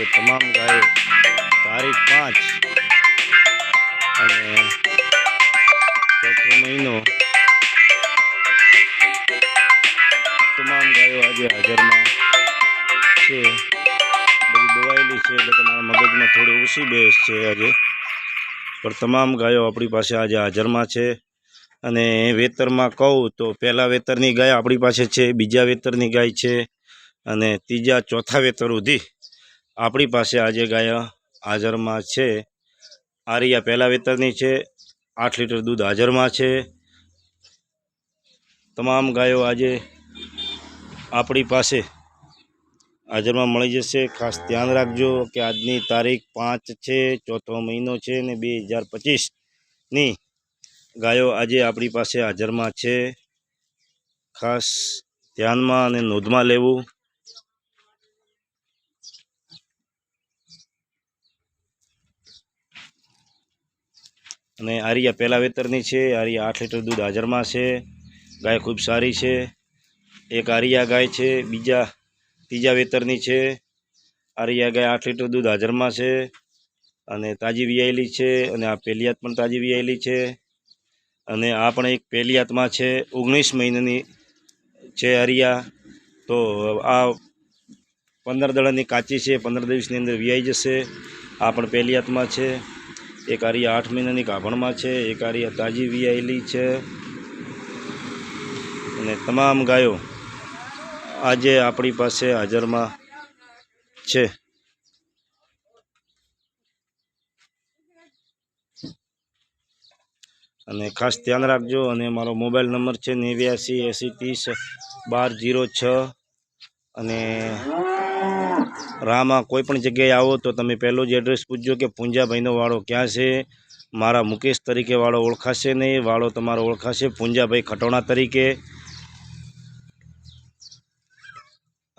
એ તમામ ગાયો તારીખ પાંચ અને ચોથો મહિનો તમામ ગાયો આજે હાજરમાં છે. બધી દોવાયેલી છે એટલે તમારા મગજમાં થોડી ઓછી બેસ છે આજે. પણ તમામ ગાયો આપણી પાસે આજે હાજરમાં છે. અને વેતરમાં કહું તો પહેલાં વેતરની ગાય આપણી પાસે છે, બીજા વેતરની ગાય છે અને ત્રીજા ચોથા વેતર સુધી આપણી પાસે આજે ગાય હાજરમાં છે. આરિયા પહેલાં વેતરની છે, આઠ લીટર દૂધ હાજરમાં છે. તમામ ગાયો આજે આપણી પાસે હાજરમાં મળી જશે. ખાસ ધ્યાન રાખજો કે આજની તારીખ પાંચ છે, ચોથો મહિનો છે ને બે હજાર પચીસની ગાયો આજે આપણી પાસે હાજરમાં છે. ખાસ ધ્યાનમાં અને નોંધમાં લેવું. અને આરિયા પહેલા વેતરની છે, આરિયા આઠ લીટર દૂધ હાજરમાં છે, ગાય ખૂબ સારી છે. એક આરિયા ગાય છે, બીજા, ત્રીજા વેતરની છે. આરિયા ગાય આઠ લીટર દૂધ હાજરમાં છે અને તાજી વિયાયેલી છે અને આ પેલિયાત પણ તાજી વિયાયેલી છે. અને આ પણ એક પેલિયાતમાં છે, ઓગણીસ મહિનાની છે આરિયા. તો આ પંદર દડાની કાચી છે, પંદર દિવસની અંદર વિયાઈ જશે. આ પણ પેલિયાતમાં છે. એક આરિયા આઠ મહિનાની કાપણમાં છે, એક આરિયા તાજી વિયાયેલી છે. અને તમામ ગાયો આજે આપણી પાસે હાજરમાં છે. અને ખાસ ધ્યાન રાખજો અને મારો મોબાઈલ નંબર છે નેવ્યાસી એંસી ત્રીસ બાર જીરો છ. અને રામાં કોઈ પણ જગ્યાએ આવો તો તમે પહેલો જ એડ્રેસ પૂછજો કે પૂંજાભાઈનો વાળો ક્યાં છે, મારા મુકેશ તરીકે વાળો ઓળખાશે નહીં, વાળો તમારો ઓળખાશે પૂંજાભાઈ ખટોણા તરીકે.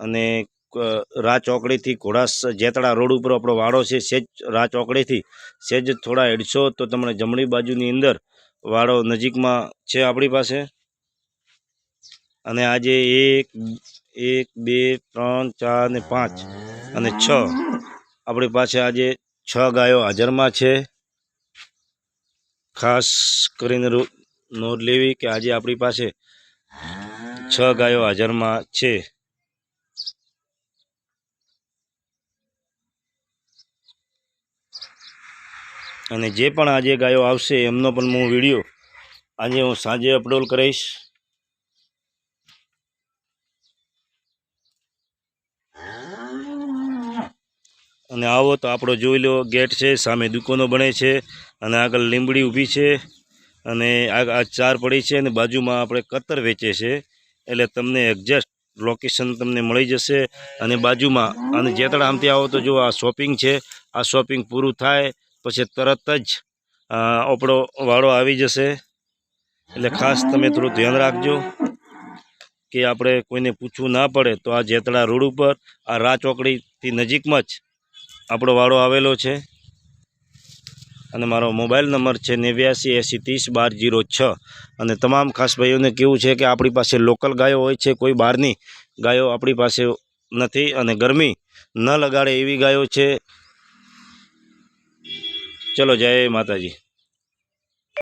અને રા ચોકડીથી ઘોડાસ જેતળા રોડ ઉપર આપણો વાળો છે, સેજ રા ચોકડીથી સેજ થોડા હેડશો તો તમને જમણી બાજુની અંદર વાડો નજીકમાં છે આપણી પાસે. અને આજે એક એક, બે, ત્રણ, ચાર ને પાંચ અને છ. આપણી પાસે આજે છ ગાયો હાજરમાં છે. ખાસ કરીને નોંધ લેવી કે આજે આપણી પાસે છ ગાયો હાજરમાં છે. અને જે પણ આજે ગાયો આવશે, એમનો પણ હું વીડિયો આજે હું સાંજે અપલોડ કરીશ. અને આવો તો આપણો જોઈ લો, ગેટ છે, સામે દુકાનો બને છે, અને આગળ લીંબડી ઊભી છે, અને આ ચાર પડી છે, અને બાજુમાં આપણે કતર વેચે છે, એટલે તમને એક્ઝેક્ટ લોકેશન તમને મળી જશે, અને બાજુમાં, અને જેતડા આમથી આવો તો જો આ શોપિંગ છે, આ શોપિંગ પૂરું થાય, પછી તરત જ આપણો વાળો આવી જશે, એટલે ખાસ તમે થોડું ધ્યાન રાખજો, કે આપણે કોઈને પૂછવું ના પડે, તો આ જેતડા રોડ ઉપર, આ રા ચોકડીથી નજીકમાં જ આપણો વાળો આવેલો છે. અને મારો મોબાઈલ નંબર છે નેવ્યાસી એંસી ત્રીસ બાર જીરો છ. અને તમામ ખાસ ભાઈઓને કેવું છે કે આપણી પાસે લોકલ ગાયો હોય છે, કોઈ બહારની ગાયો આપણી પાસે નથી અને ગરમી ન લગાડે એવી ગાયો છે. ચલો, જય માતાજી.